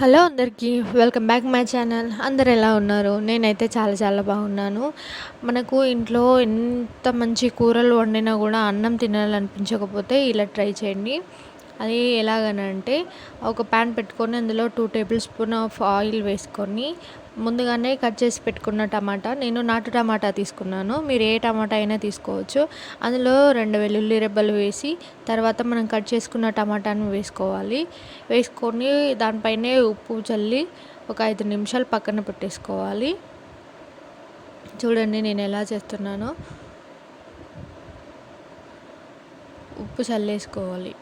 Hello అందరికీ welcome back my channel. అందరు ఎలా ఉన్నారు? నేనైతే చాలా చాలా బాగున్నాను. మనకు ఇంట్లో ఎంత మంచి కూరలు వండినా కూడా అన్నం తినాలనిపించకపోతే ఇలా ట్రై చేయండి. అది ఎలాగనంటే ఒక ప్యాన్ పెట్టుకొని అందులో two tablespoon of oil వేసుకొని ముందుగానే కట్ చేసి పెట్టుకున్న టమాటా నేను నాటు టమాటా తీసుకున్నాను. మీరు ఏ టమాటా అయినా తీసుకోవచ్చు. అందులో రెండు వెల్లుల్లి రెబ్బలు వేసి తర్వాత మనం కట్ చేసుకున్న టమాటాను వేసుకోవాలి. వేసుకొని దానిపైనే ఉప్పు చల్లి ఒక ఐదు నిమిషాలు పక్కన పెట్టేసుకోవాలి. చూడండి నేను ఎలా చేస్తున్నానో. ఉప్పు చల్లేసుకోవాలి.